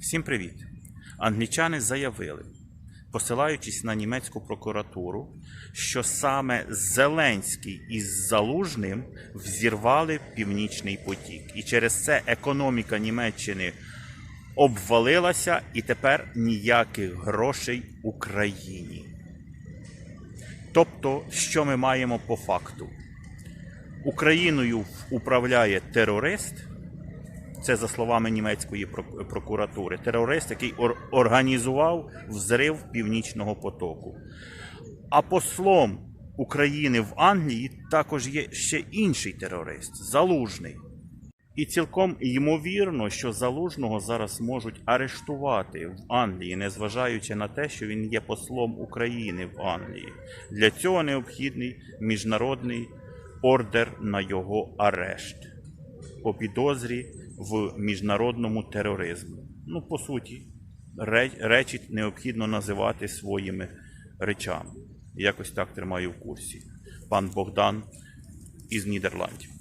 Всім привіт! Англічани заявили, посилаючись на німецьку прокуратуру, що саме Зеленський із Залужним взірвали Північний потік. І через це економіка Німеччини обвалилася, і тепер ніяких грошей Україні. Тобто, що ми маємо по факту? Україною управляє терорист, це за словами німецької прокуратури, терорист, який ор- організував взрив північного потоку. А послом України в Англії також є ще інший терорист Залужний. І цілком ймовірно, що залужного зараз можуть арештувати в Англії, незважаючи на те, що він є послом України в Англії. Для цього необхідний міжнародний ордер на його арешт по підозрі в міжнародному тероризму. Ну, по суті, речі необхідно називати своїми речами. Якось так тримаю в курсі. Пан Богдан із Нідерландів.